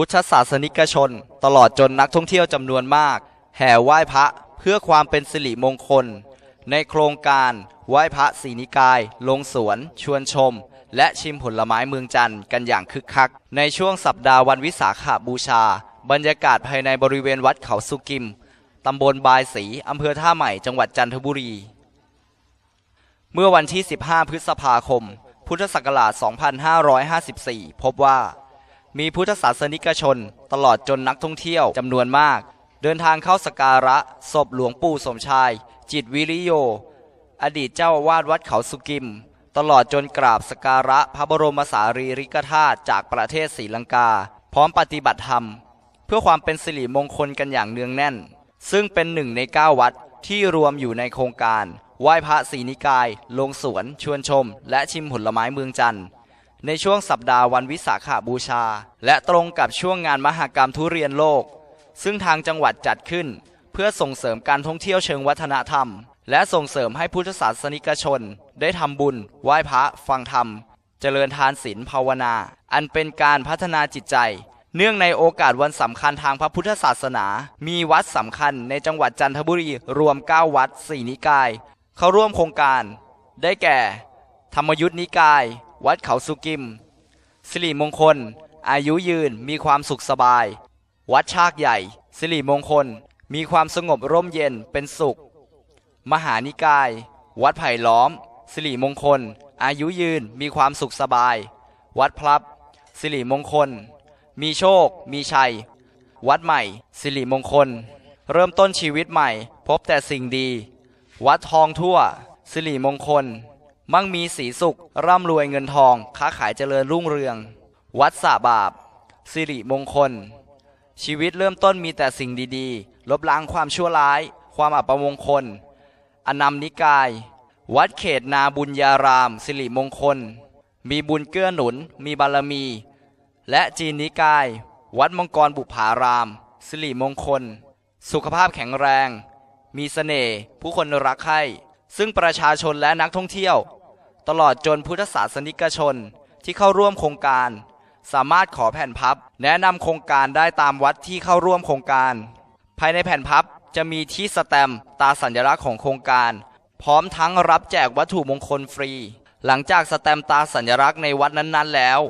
พุทธศาสนิกชน ตลอดจนนักท่องเที่ยวจำนวนมาก แห่ไหว้พระเพื่อความเป็นสิริมงคล ในโครงการไหว้พระศรีนิกาย ลงสวนชวนชม และชิมผลไม้เมืองจันทร์กันอย่างคึกคัก ในช่วงสัปดาห์วันวิสาขบูชา บรรยากาศภายในบริเวณวัดเขาสุกิมตำบลบายศรีอำเภอท่าใหม่จังหวัดจันทบุรี เมื่อวันที่ 15 พฤษภาคม พุทธศักราช 2554 พบว่า มีพุทธศาสนิกชน ตลอดจนนักท่องเที่ยวจำนวนมาก เดินทางเข้าสการะศพหลวงปู่สมชาย จิตวิริโย อดีตเจ้าวาสวัดเขาสุกิม ตลอดจนกราบสการะพระบรมสารีริกธาตุจากประเทศศรีลังกา พร้อมปฏิบัติธรรม เพื่อความเป็นสิริมงคลกันอย่างเนืองแน่น ซึ่งเป็นหนึ่งในเก้าวัดที่รวมอยู่ในโครงการไหว้พระศรีนิกาย ลงสวน ชวนชม และชิมผลไม้เมืองจันทร์ ในช่วงสัปดาห์วันวิสาขาบูชา และตรงกับช่วงงานมหกรรมทุเรียนโลก ซึ่งทางจังหวัดจัดขึ้น เพื่อส่งเสริมการท่องเที่ยวเชิงวัฒนธรรม และส่งเสริมให้พุทธศาสนิกชน ได้ทำบุญ ไหว้พระ ฟังธรรม เจริญทานศีลภาวนา อันเป็นการพัฒนาจิตใจ เนื่องในโอกาสวันสำคัญทางพระพุทธศาสนา มีวัดสำคัญในจังหวัดจันทบุรีรวม 9 วัด 4 นิกาย เข้าร่วมโครงการ ได้แก่ ธรรมยุทธนิกาย วัดเขาสุกิม สิริมงคล อายุยืนมีความสุขสบาย วัดชากใหญ่ สิริมงคล มีความสงบร่มเย็นเป็นสุข มหานิกาย วัดไผ่ล้อม สิริมงคล อายุยืนมีความสุขสบาย วัดพลับ สิริมงคล มีโชค มีชัย วัดใหม่ สิริมงคล เริ่มต้นชีวิตใหม่ พบแต่สิ่งดี วัดทองทั่ว สิริมงคล มั่งมีสีสุข ร่ำรวยเงินทอง ค้าขายเจริญรุ่งเรือง วัดสะบาป สิริมงคล ชีวิตเริ่มต้นมีแต่สิ่งดีๆ ลบล้างความชั่วร้าย ความอัปมงคล อนัมนิกาย วัดเขตนาบุญญาราม สิริมงคล มีบุญเกื้อหนุน มีบารมี และจีนนิกาย วัดมังกรบุภาราม สิริมงคล สุขภาพแข็งแรง มีเสน่ห์ ผู้คนรักใคร่ซึ่งประชาชนและนักท่องเที่ยว ตลอดจนพุทธศาสนิกชนที่เข้าร่วมโครงการ สามารถขอแผ่นพับ แนะนำโครงการได้ตามวัดที่เข้าร่วมโครงการ ภายในแผ่นพับจะมีที่สแตมตาสัญลักษณ์ของโครงการ พร้อมทั้งรับแจกวัตถุมงคลฟรี หลังจากสแตมตาสัญลักษณ์ในวัดนั้นๆ แล้ว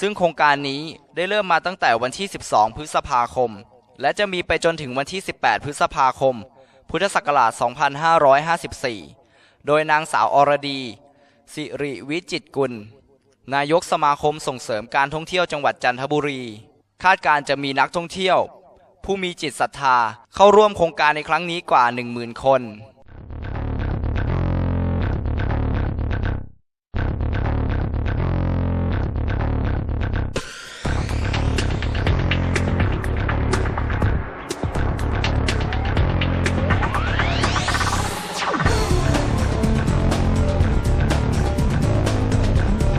ซึ่งโครงการนี้ได้เริ่มมาตั้งแต่วันที่ 12 พฤษภาคม และจะมีไปจนถึงวันที่ 18 พฤษภาคม พุทธศักราช 2554 โดยนางสาวอรดี สิริวิจิตกุล นายกสมาคมส่งเสริมการท่องเที่ยวจังหวัดจันทบุรี คาดการจะมีนักท่องเที่ยว ผู้มีจิตศรัทธาเข้าร่วมโครงการในครั้งนี้กว่า 10,000 คน